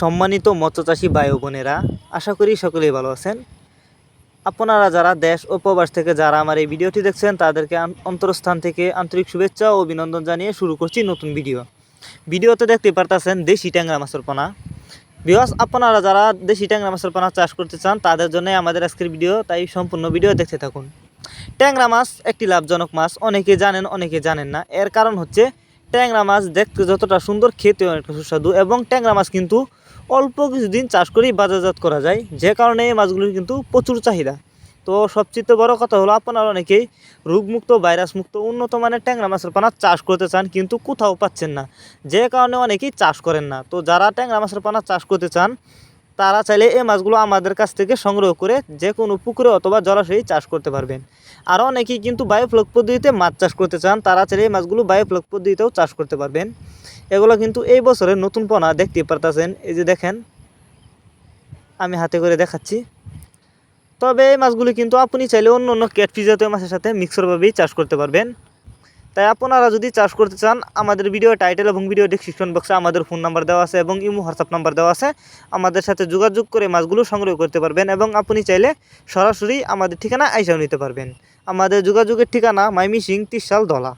সম্মানিত মৎস্যচাষী ও বোনেরা, আশা করি সকলেই ভালো আছেন। আপনারা যারা দেশ ও প্রবাস থেকে যারা আমার এই ভিডিওটি দেখছেন, তাদেরকে অন্তরস্থান থেকে আন্তরিক শুভেচ্ছা ও অভিনন্দন জানিয়ে শুরু করছি নতুন ভিডিও। ভিডিওতে দেখতে পারতেছেন দেশি ট্যাংরা মাছের পোনা। বিকজ আপনারা যারা দেশি ট্যাংরা মাছের পোনা চাষ করতে চান, তাদের জন্য আমাদের আজকের ভিডিও, তাই সম্পূর্ণ ভিডিও দেখতে থাকুন। ট্যাংরা মাছ একটি লাভজনক মাছ, অনেকে জানেন অনেকে জানেন না। এর কারণ হচ্ছে, ট্যাংরা মাছ দেখতে যতটা সুন্দর খেতে অনেকটা সুস্বাদু এবং ট্যাংরা মাছ কিন্তু অল্প কিছুদিন চাষ করেই বাজারজাত করা যায়। যে কারণে এই মাছগুলির কিন্তু প্রচুর চাহিদা। তো সবচেয়ে বড় কথা হলো, আপনারা অনেকেই রোগমুক্ত, ভাইরাসমুক্ত, উন্নত মানের ট্যাংরা মাছের পানা চাষ করতে চান, কিন্তু কোথাও পাচ্ছেন না। যে কারণে অনেকেই চাষ করেন না। তো যারা ট্যাংরা মাছের পানা চাষ করতে চান, তারা চাইলে এই মাছগুলো আমাদের কাছ থেকে সংগ্রহ করে যে কোনো পুকুরে অথবা জলাশয়ে চাষ করতে পারবেন। আরও অনেকেই কিন্তু বায়োফ্লক পদ্ধতিতে মাছ চাষ করতে চান, তারা চাইলে এই মাছগুলো বায়োফ্লক পদ্ধতিতেও চাষ করতে পারবেন। এগুলো কিন্তু এই বছরের নতুন পোনা দেখতে পারতেছেন। এই যে দেখেন, আমি হাতে করে দেখাচ্ছি। তবে এই মাছগুলি কিন্তু আপনি চাইলে অন্য অন্য ক্যাটফি জাতীয় মাছের সাথে মিক্সরভাবেই চাষ করতে পারবেন। তাই আপনারা যদি চাষ করতে চান, আমাদের ভিডিও টাইটেল এবং ভিডিও ডিসক্রিপশন বক্সে আমাদের ফোন নাম্বার দেওয়া আছে এবং ইমো হোয়াটসঅ্যাপ নাম্বার দেওয়া আছে। আমাদের সাথে যোগাযোগ করে মাছগুলো সংগ্রহ করতে পারবেন এবং আপনি চাইলে সরাসরি আমাদের ঠিকানা আইসাও নিতে পারবেন। আমাদের যোগাযোগের ঠিকানা মাইমি সিং তিরশাল দলা।